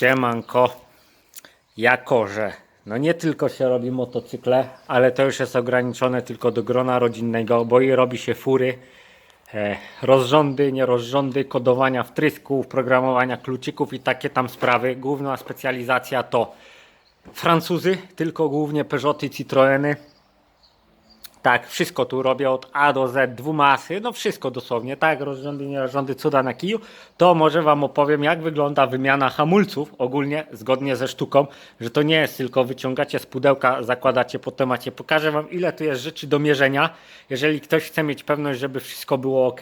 Siemanko, jako że no nie tylko się robi motocykle, ale to już jest ograniczone tylko do grona rodzinnego, bo i robi się fury, e, rozrządy, nierozrządy, kodowania wtrysków, programowania kluczyków i takie tam sprawy. Główna specjalizacja to Francuzy, tylko głównie Peugeoty, Citroeny. Tak, wszystko tu robię od A do Z, dwumasy, no wszystko dosłownie, tak, rozrządy, nierozrządy, cuda na kiju. To może Wam opowiem, jak wygląda wymiana hamulców ogólnie, zgodnie ze sztuką, że to nie jest tylko wyciągacie z pudełka, zakładacie po temacie. Pokażę Wam, ile tu jest rzeczy do mierzenia, jeżeli ktoś chce mieć pewność, żeby wszystko było ok.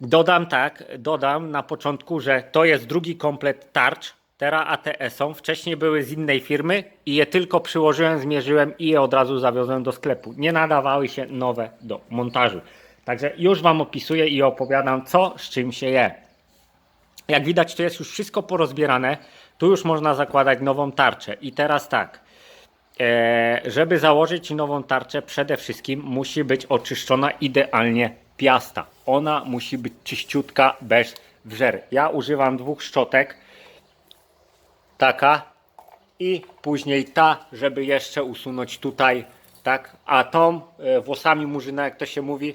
Dodam tak, dodam na początku, że to jest drugi komplet tarcz, Teraz ATE są. Wcześniej były z innej firmy i je tylko przyłożyłem, zmierzyłem i je od razu zawiozłem do sklepu. Nie nadawały się nowe do montażu. Także już Wam opisuję i opowiadam, co z czym się je. Jak widać, to jest już wszystko porozbierane. Tu już można zakładać nową tarczę. I teraz tak. E, żeby założyć nową tarczę, przede wszystkim musi być oczyszczona idealnie piasta. Ona musi być czyściutka, bez wrzery. Ja używam dwóch szczotek taka i później ta, żeby jeszcze usunąć tutaj, tak, a tą e, włosami murzyna, jak to się mówi,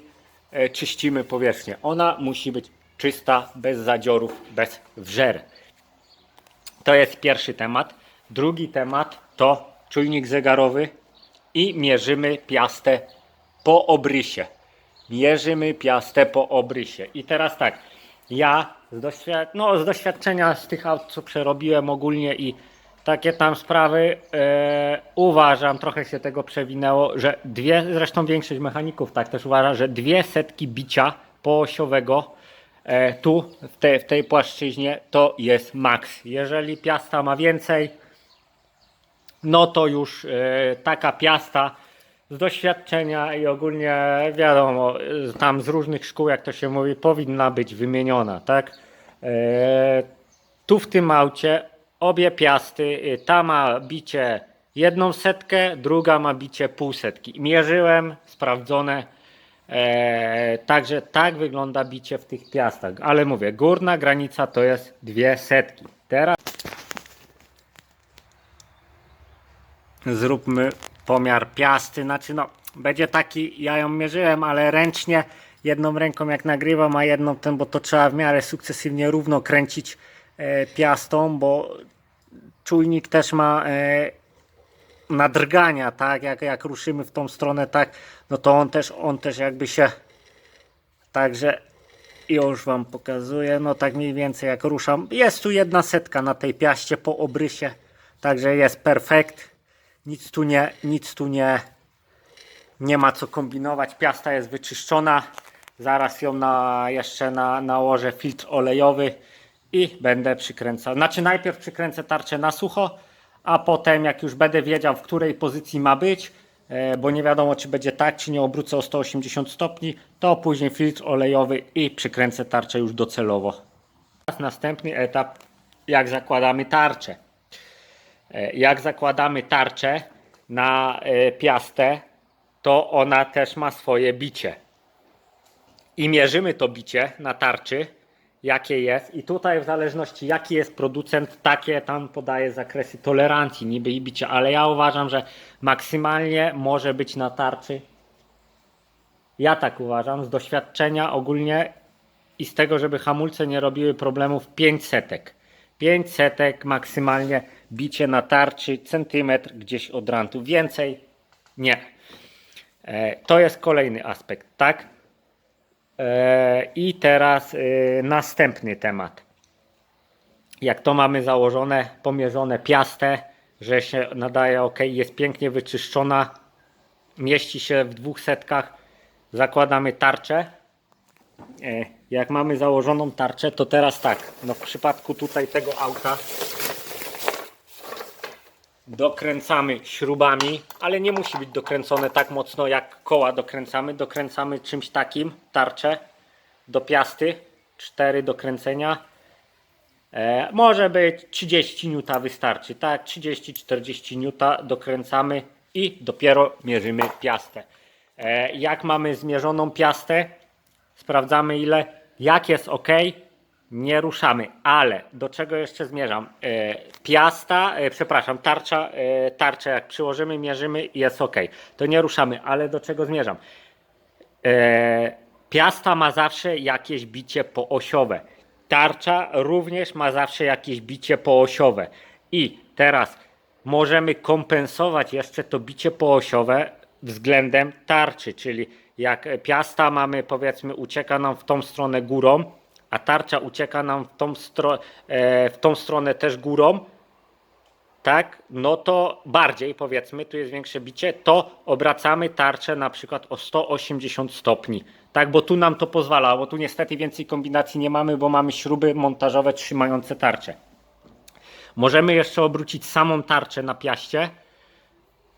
e, czyścimy powierzchnię. Ona musi być czysta, bez zadziorów, bez wrzery. To jest pierwszy temat. Drugi temat to czujnik zegarowy i mierzymy piastę po obrysie. Mierzymy piastę po obrysie. I teraz tak, ja z, doświad- no, z doświadczenia z tych aut, co przerobiłem ogólnie i takie tam sprawy, e, uważam, trochę się tego przewinęło, że dwie, zresztą większość mechaników tak też uważa, że dwie setki bicia poosiowego e, tu, w, te, w tej płaszczyźnie, to jest maks. Jeżeli piasta ma więcej, no to już e, taka piasta z doświadczenia i ogólnie wiadomo, tam z różnych szkół, jak to się mówi, powinna być wymieniona, tak? E, tu w tym aucie obie piasty, e, ta ma bicie jedną setkę, druga ma bicie pół setki. Mierzyłem, sprawdzone. E, także tak wygląda bicie w tych piastach. Ale mówię, górna granica to jest dwie setki. Teraz zróbmy pomiar piasty. Znaczy, no, będzie taki, ja ją mierzyłem, ale ręcznie, jedną ręką jak nagrywam, a jedną ten, bo to trzeba w miarę sukcesywnie równo kręcić e, piastą, bo czujnik też ma e, nadrgania, tak, jak, jak ruszymy w tą stronę, tak, no to on też, on też jakby się, także już Wam pokazuję, no tak mniej więcej jak ruszam, jest tu jedna setka na tej piaście po obrysie, także jest perfekt, nic tu nie, nic tu nie, nie ma co kombinować, piasta jest wyczyszczona, zaraz ją na, jeszcze na, nałożę filtr olejowy i będę przykręcał, znaczy najpierw przykręcę tarczę na sucho, a potem jak już będę wiedział w której pozycji ma być, e, bo nie wiadomo czy będzie tak, czy nie obrócę o 180 stopni, to później filtr olejowy i przykręcę tarczę już docelowo. Następny etap, jak zakładamy tarczę. E, Jak zakładamy tarczę na e, piastę, to ona też ma swoje bicie. I mierzymy to bicie na tarczy, jakie jest. I tutaj w zależności jaki jest producent, takie tam podaje zakresy tolerancji niby i bicia. Ale ja uważam, że maksymalnie może być na tarczy. Ja tak uważam, z doświadczenia ogólnie i z tego, żeby hamulce nie robiły problemów 5 setek. 5 setek maksymalnie bicie na tarczy, centymetr gdzieś od rantu. Więcej nie. E, to jest kolejny aspekt, tak? E, I teraz e, następny temat. Jak to mamy założone, pomierzone piastę, że się nadaje ok, jest pięknie wyczyszczona, mieści się w dwóch setkach, zakładamy tarczę. Jak mamy założoną tarczę, to teraz tak, no w przypadku tutaj tego auta dokręcamy śrubami, ale nie musi być dokręcone tak mocno jak koła dokręcamy. Dokręcamy czymś takim, tarczę do piasty, 4 do kręcenia. E, może być 30 N wystarczy, tak? 30-40 N dokręcamy i dopiero mierzymy piastę. E, jak mamy zmierzoną piastę, sprawdzamy ile, jak jest ok, nie ruszamy, ale do czego jeszcze zmierzam? E, piasta, e, przepraszam, tarcza, e, tarczę jak przyłożymy, mierzymy jest ok. To nie ruszamy, ale do czego zmierzam? Piasta ma zawsze jakieś bicie poosiowe. Tarcza również ma zawsze jakieś bicie poosiowe. I teraz możemy kompensować jeszcze to bicie poosiowe względem tarczy, czyli jak piasta mamy powiedzmy ucieka nam w tą stronę górą, a tarcza ucieka nam w tą, stro, e, w tą stronę też górą, tak, no to bardziej powiedzmy, tu jest większe bicie, to obracamy tarczę na przykład o 180 stopni. Tak, bo tu nam to pozwala, bo tu niestety więcej kombinacji nie mamy, bo mamy śruby montażowe trzymające tarczę. Możemy jeszcze obrócić samą tarczę na piaście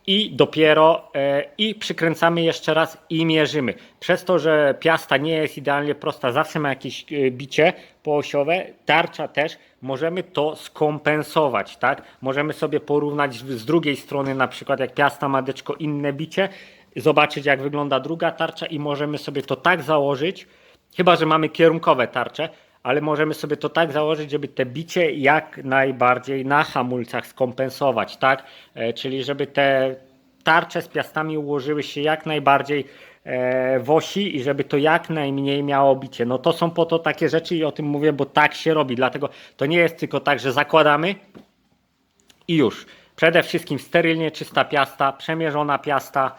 i dopiero e, i przykręcamy jeszcze raz i mierzymy. Przez to, że piasta nie jest idealnie prosta, zawsze ma jakieś e, bicie poosiowe, tarcza też, możemy to skompensować, tak? Możemy sobie porównać z drugiej strony, na przykład jak piasta ma deczko inne bicie, zobaczyć jak wygląda druga tarcza i możemy sobie to tak założyć, chyba że mamy kierunkowe tarcze, ale możemy sobie to tak założyć, żeby te bicie jak najbardziej na hamulcach skompensować, tak? E, czyli żeby te tarcze z piastami ułożyły się jak najbardziej e, w osi i żeby to jak najmniej miało bicie. No to są po to takie rzeczy i o tym mówię, bo tak się robi. Dlatego to nie jest tylko tak, że zakładamy i już. Przede wszystkim sterylnie czysta piasta, przemierzona piasta,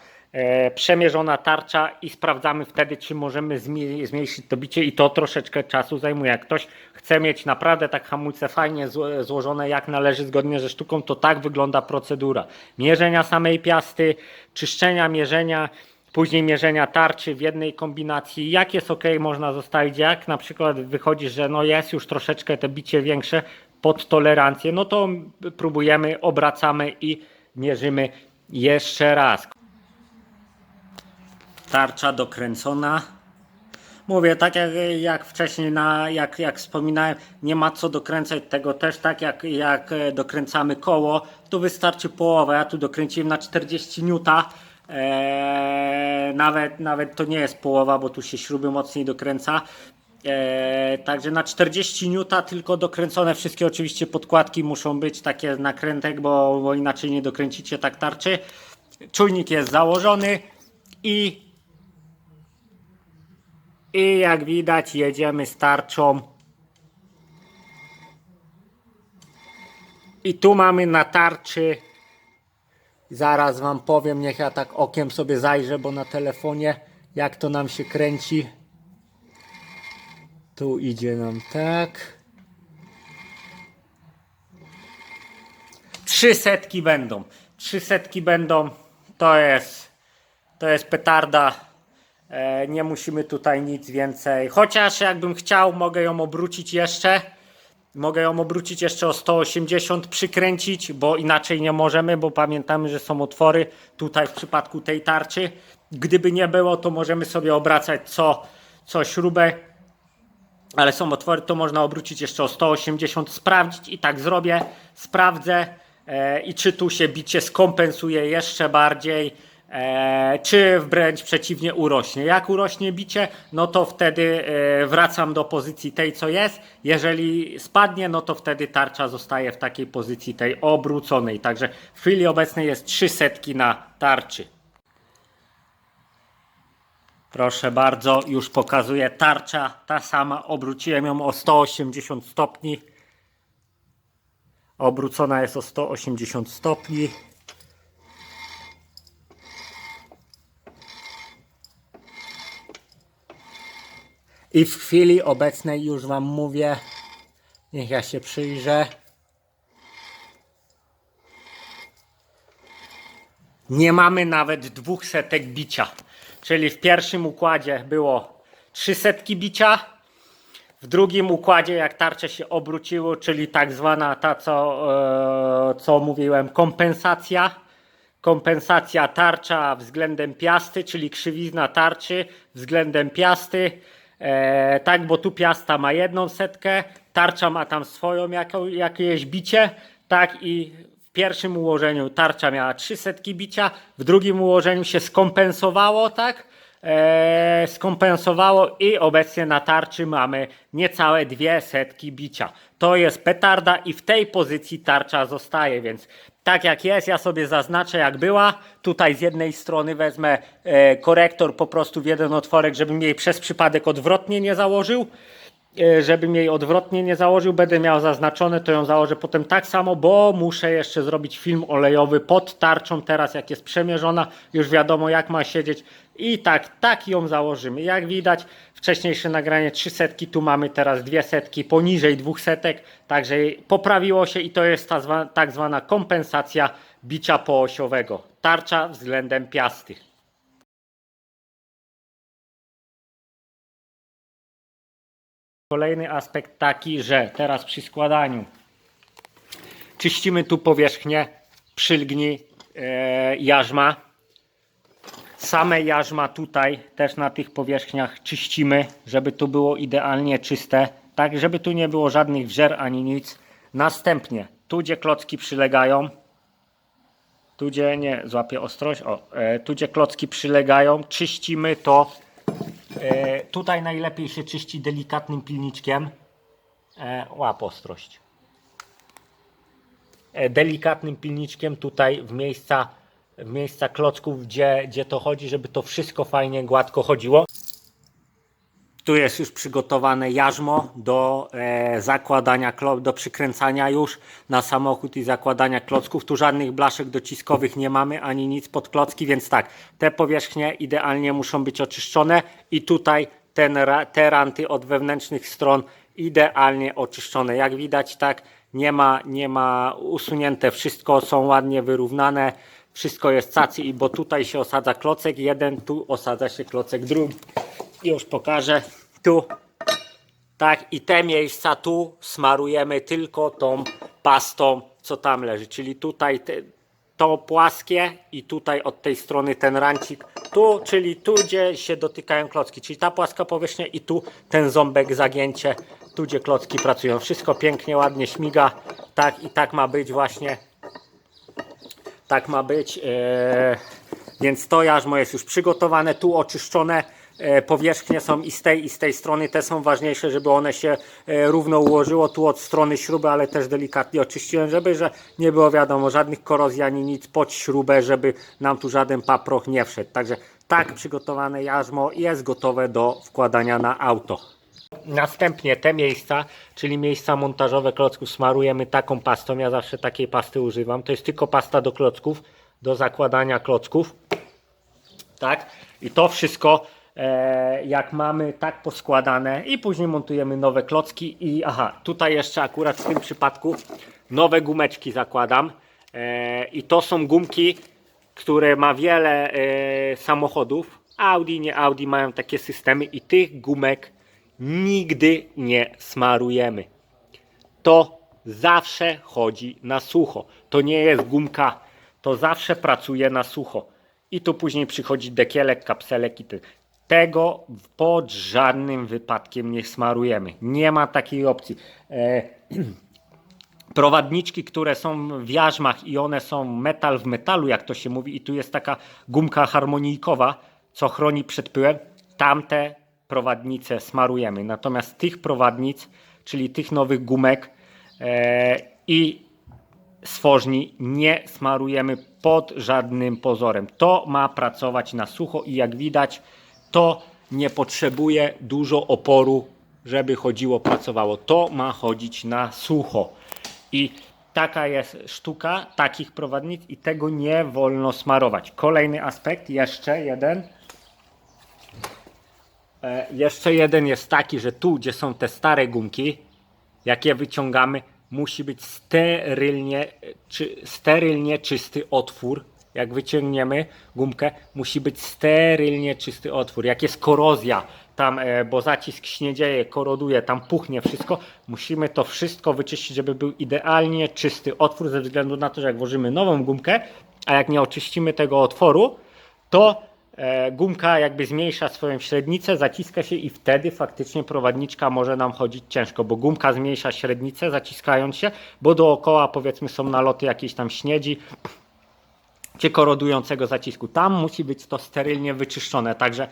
przemierzona tarcza i sprawdzamy wtedy, czy możemy zmniejszyć to bicie i to troszeczkę czasu zajmuje. Jak ktoś chce mieć naprawdę tak hamulce fajnie zło- złożone, jak należy, zgodnie ze sztuką, to tak wygląda procedura. Mierzenia samej piasty, czyszczenia, mierzenia, później mierzenia tarczy w jednej kombinacji. Jak jest ok, można zostawić. Jak na przykład wychodzi, że no jest już troszeczkę te bicie większe pod tolerancję, no to próbujemy, obracamy i mierzymy jeszcze raz. Tarcza dokręcona. Mówię, tak jak, jak wcześniej, na, jak, jak wspominałem, nie ma co dokręcać tego też, tak jak, jak e, dokręcamy koło, tu wystarczy połowa. Ja tu dokręciłem na 40 N. Eee, nawet, nawet to nie jest połowa, bo tu się śruby mocniej dokręca. Eee, także na 40 N tylko dokręcone wszystkie oczywiście podkładki muszą być takie nakrętek, bo, bo inaczej nie dokręcicie tak tarczy. Czujnik jest założony i i jak widać jedziemy z tarczą. I tu mamy na tarczy. Zaraz wam powiem, niech ja tak okiem sobie zajrzę, bo na telefonie jak to nam się kręci. Tu idzie nam tak. Trzy setki będą. Trzy setki będą. To jest to jest petarda. E, nie musimy tutaj nic więcej. Chociaż jakbym chciał, mogę ją obrócić jeszcze. Mogę ją obrócić jeszcze o 180, przykręcić, bo inaczej nie możemy, bo pamiętamy, że są otwory tutaj w przypadku tej tarczy. Gdyby nie było, to możemy sobie obracać co, co śrubę, ale są otwory, to można obrócić jeszcze o 180, sprawdzić i tak zrobię, sprawdzę e, i czy tu się bicie skompensuje jeszcze bardziej, czy wręcz przeciwnie urośnie. Jak urośnie bicie, no to wtedy e, wracam do pozycji tej, co jest. Jeżeli spadnie, no to wtedy tarcza zostaje w takiej pozycji tej obróconej. Także w chwili obecnej jest trzy setki na tarczy. Proszę bardzo, już pokazuję tarcza, ta sama, obróciłem ją o 180 stopni. Obrócona jest o 180 stopni. I w chwili obecnej już Wam mówię, niech ja się przyjrzę. Nie mamy nawet dwóch setek bicia. Czyli w pierwszym układzie było trzy setki bicia. W drugim układzie, jak tarcze się obróciło, czyli tak zwana ta, co, e, co mówiłem, kompensacja. Kompensacja tarcza względem piasty, czyli krzywizna tarczy względem piasty. E, tak, bo tu piasta ma jedną setkę, tarcza ma tam swoją jaką, jakieś bicie. Tak, i w pierwszym ułożeniu tarcza miała trzy setki bicia, w drugim ułożeniu się skompensowało, tak? E, skompensowało i obecnie na tarczy mamy niecałe dwie setki bicia. To jest petarda i w tej pozycji tarcza zostaje, więc tak jak jest, ja sobie zaznaczę jak była. Tutaj z jednej strony wezmę e, korektor po prostu w jeden otworek, żebym jej przez przypadek odwrotnie nie założył. E, żebym jej odwrotnie nie założył, będę miał zaznaczone, to ją założę potem tak samo, bo muszę jeszcze zrobić film olejowy pod tarczą teraz, jak jest przemierzona, już wiadomo jak ma siedzieć i tak, tak ją założymy. Jak widać, wcześniejsze nagranie 3 setki, tu mamy teraz dwie setki poniżej dwóch setek, także poprawiło się i to jest ta zwa, tak zwana kompensacja bicia poosiowego. Tarcza względem piasty. Kolejny aspekt taki, że teraz przy składaniu czyścimy tu powierzchnię przylgni e, jarzma. Same jarzma tutaj też na tych powierzchniach czyścimy, żeby tu było idealnie czyste, tak żeby tu nie było żadnych wżer ani nic. Następnie tu gdzie klocki przylegają, tu gdzie nie złapię ostrość, o, e, tu gdzie klocki przylegają, czyścimy to E, tutaj najlepiej się czyści delikatnym pilniczkiem. E, łap ostrość. Delikatnym pilniczkiem tutaj w miejsca, miejsca klocków, gdzie, gdzie to chodzi, żeby to wszystko fajnie, gładko chodziło. Tu jest już przygotowane jarzmo do e, zakładania, do przykręcania już na samochód i zakładania klocków. Tu żadnych blaszek dociskowych nie mamy, ani nic pod klocki, więc tak, te powierzchnie idealnie muszą być oczyszczone i tutaj ten, te ranty od wewnętrznych stron idealnie oczyszczone. Jak widać, tak, nie ma, nie ma usunięte, wszystko są ładnie wyrównane. Wszystko jest cacy i bo tutaj się osadza klocek jeden, tu osadza się klocek drugi. Już pokażę. Tu. Tak i te miejsca tu smarujemy tylko tą pastą co tam leży. Czyli tutaj te, to płaskie i tutaj od tej strony ten rancik. Tu czyli tu gdzie się dotykają klocki. Czyli ta płaska powierzchnia i tu ten ząbek zagięcie tu gdzie klocki pracują. Wszystko pięknie ładnie śmiga. Tak i tak ma być właśnie tak ma być. e, więc to jarzmo jest już przygotowane, tu oczyszczone. e, Powierzchnie są i z tej i z tej strony, te są ważniejsze, żeby one się e, równo ułożyło. Tu od strony śruby, ale też delikatnie oczyściłem, żeby że nie było wiadomo żadnych korozji ani nic pod śrubę, żeby nam tu żaden paproch nie wszedł. Także tak przygotowane jarzmo jest gotowe do wkładania na auto. Następnie te miejsca, czyli miejsca montażowe klocków smarujemy taką pastą. Ja zawsze takiej pasty używam. To jest tylko pasta do klocków, do zakładania klocków. Tak? I to wszystko e, jak mamy tak poskładane i później montujemy nowe klocki i aha, tutaj jeszcze akurat w tym przypadku nowe gumeczki zakładam. E, I to są gumki, które ma wiele e, samochodów. Audi, nie Audi mają takie systemy i tych gumek nigdy nie smarujemy. To zawsze chodzi na sucho. To nie jest gumka, to zawsze pracuje na sucho. I tu później przychodzi dekielek, kapselek i ty. Tego pod żadnym wypadkiem nie smarujemy. Nie ma takiej opcji. E, prowadniczki, które są w jarzmach i one są metal w metalu, jak to się mówi, i tu jest taka gumka harmonijkowa, co chroni przed pyłem, tamte prowadnice smarujemy. Natomiast tych prowadnic, czyli tych nowych gumek e, i stworzni nie smarujemy pod żadnym pozorem. To ma pracować na sucho i jak widać, to nie potrzebuje dużo oporu, żeby chodziło, pracowało. To ma chodzić na sucho. I taka jest sztuka takich prowadnic i tego nie wolno smarować. Kolejny aspekt, jeszcze jeden. E, jeszcze jeden jest taki, że tu, gdzie są te stare gumki, jak je wyciągamy, musi być sterylnie, czy, sterylnie czysty otwór. Jak wyciągniemy gumkę, musi być sterylnie czysty otwór. Jak jest korozja, tam, e, bo zacisk się dzieje, koroduje, tam puchnie wszystko, musimy to wszystko wyczyścić, żeby był idealnie czysty otwór, ze względu na to, że jak włożymy nową gumkę, a jak nie oczyścimy tego otworu, to gumka jakby zmniejsza swoją średnicę, zaciska się i wtedy faktycznie prowadniczka może nam chodzić ciężko, bo gumka zmniejsza średnicę zaciskając się, bo dookoła powiedzmy są naloty jakiejś tam śniedzi, czy korodującego zacisku. Tam musi być to sterylnie wyczyszczone. Także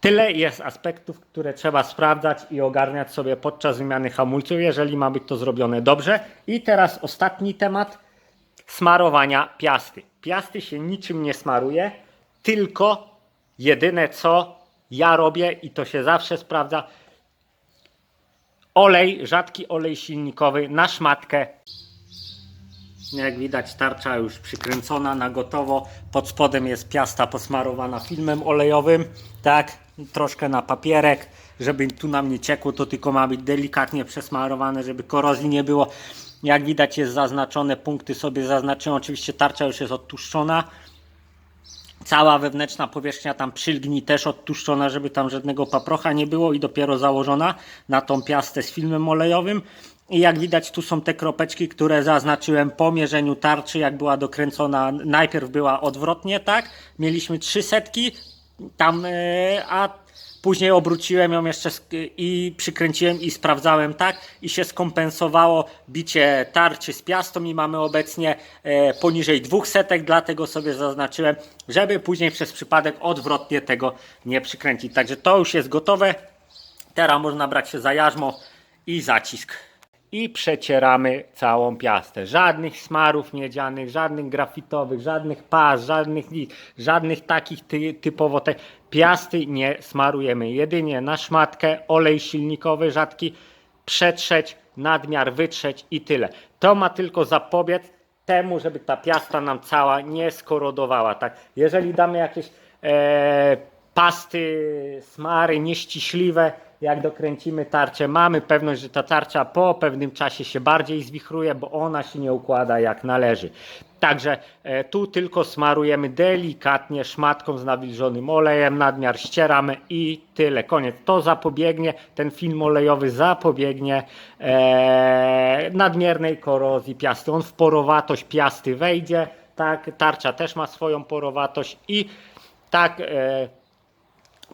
tyle jest aspektów, które trzeba sprawdzać i ogarniać sobie podczas wymiany hamulców, jeżeli ma być to zrobione dobrze. I teraz ostatni temat smarowania piasty. Piasty się niczym nie smaruje, tylko jedyne co ja robię i to się zawsze sprawdza, olej, rzadki olej silnikowy na szmatkę. Jak widać tarcza już przykręcona na gotowo. Pod spodem jest piasta posmarowana filmem olejowym. Tak, troszkę na papierek, żeby tu nam nie ciekło, to tylko ma być delikatnie przesmarowane, żeby korozji nie było. Jak widać jest zaznaczone, punkty sobie zaznaczyłem. Oczywiście tarcza już jest odtłuszczona. Cała wewnętrzna powierzchnia tam przylgni też odtłuszczona, żeby tam żadnego paprocha nie było i dopiero założona na tą piastę z filmem olejowym. I jak widać tu są te kropeczki, które zaznaczyłem po mierzeniu tarczy, jak była dokręcona. Najpierw była odwrotnie, tak? Mieliśmy trzy setki, tam, e, a później obróciłem ją jeszcze i przykręciłem i sprawdzałem tak i się skompensowało bicie tarczy z piastą i mamy obecnie e, poniżej dwóch setek, dlatego sobie zaznaczyłem, żeby później przez przypadek odwrotnie tego nie przykręcić. Także to już jest gotowe. Teraz można brać się za jarzmo i zacisk. I przecieramy całą piastę. Żadnych smarów miedzianych, żadnych grafitowych, żadnych pas, żadnych nic, żadnych takich ty, typowo te piasty nie smarujemy. Jedynie na szmatkę, olej silnikowy rzadki, przetrzeć, nadmiar wytrzeć i tyle. To ma tylko zapobiec temu, żeby ta piasta nam cała nie skorodowała. Tak? Jeżeli damy jakieś e, pasty, smary nieściśliwe, jak dokręcimy tarczę, mamy pewność, że ta tarcza po pewnym czasie się bardziej zwichruje, bo ona się nie układa jak należy. Także e, tu tylko smarujemy delikatnie szmatką z nawilżonym olejem, nadmiar ścieramy i tyle, koniec. To zapobiegnie, ten film olejowy zapobiegnie e, nadmiernej korozji piasty. On w porowatość piasty wejdzie, tak, tarcza też ma swoją porowatość i tak, e,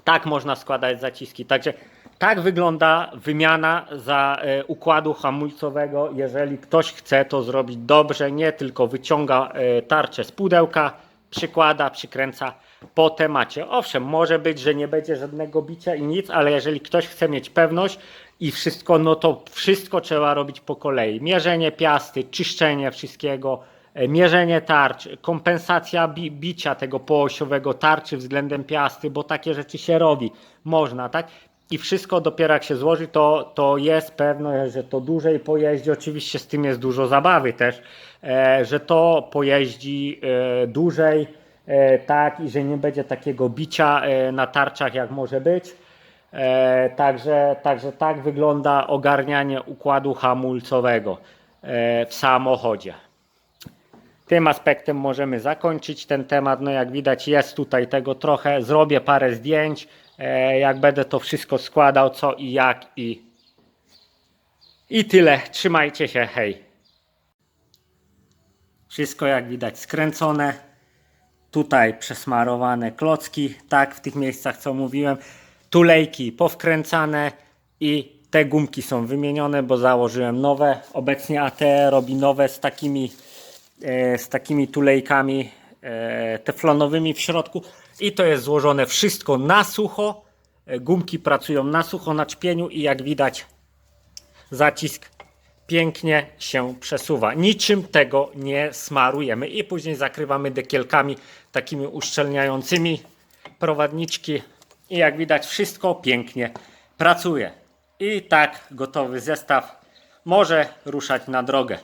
tak można składać zaciski. Także tak wygląda wymiana za e, układu hamulcowego. Jeżeli ktoś chce to zrobić dobrze, nie tylko wyciąga e, tarczę z pudełka, przykłada, przykręca po temacie. Owszem, może być, że nie będzie żadnego bicia i nic, ale jeżeli ktoś chce mieć pewność i wszystko, no to wszystko trzeba robić po kolei. Mierzenie piasty, czyszczenie wszystkiego, e, mierzenie tarcz, kompensacja bi bicia tego poosiowego tarczy względem piasty, bo takie rzeczy się robi. Można, tak? I wszystko dopiero jak się złoży, to, to jest pewność, że to dłużej pojeździ. Oczywiście z tym jest dużo zabawy też, e, że to pojeździ e, dłużej, e, tak, i że nie będzie takiego bicia na tarczach, jak może być. Także, także tak wygląda ogarnianie układu hamulcowego w samochodzie. Tym aspektem możemy zakończyć ten temat. No jak widać jest tutaj tego trochę. Zrobię parę zdjęć, jak będę to wszystko składał, co i jak i i tyle. Trzymajcie się, hej. Wszystko jak widać skręcone. Tutaj przesmarowane klocki, tak w tych miejscach co mówiłem. Tulejki powkręcane i te gumki są wymienione, bo założyłem nowe. Obecnie AT robi nowe z takimi e, z takimi tulejkami e, teflonowymi w środku i to jest złożone wszystko na sucho. E, Gumki pracują na sucho na czpieniu i jak widać zacisk pięknie się przesuwa. Niczym tego nie smarujemy i później zakrywamy dekielkami takimi uszczelniającymi prowadniczki i jak widać wszystko pięknie pracuje. I tak gotowy zestaw może ruszać na drogę.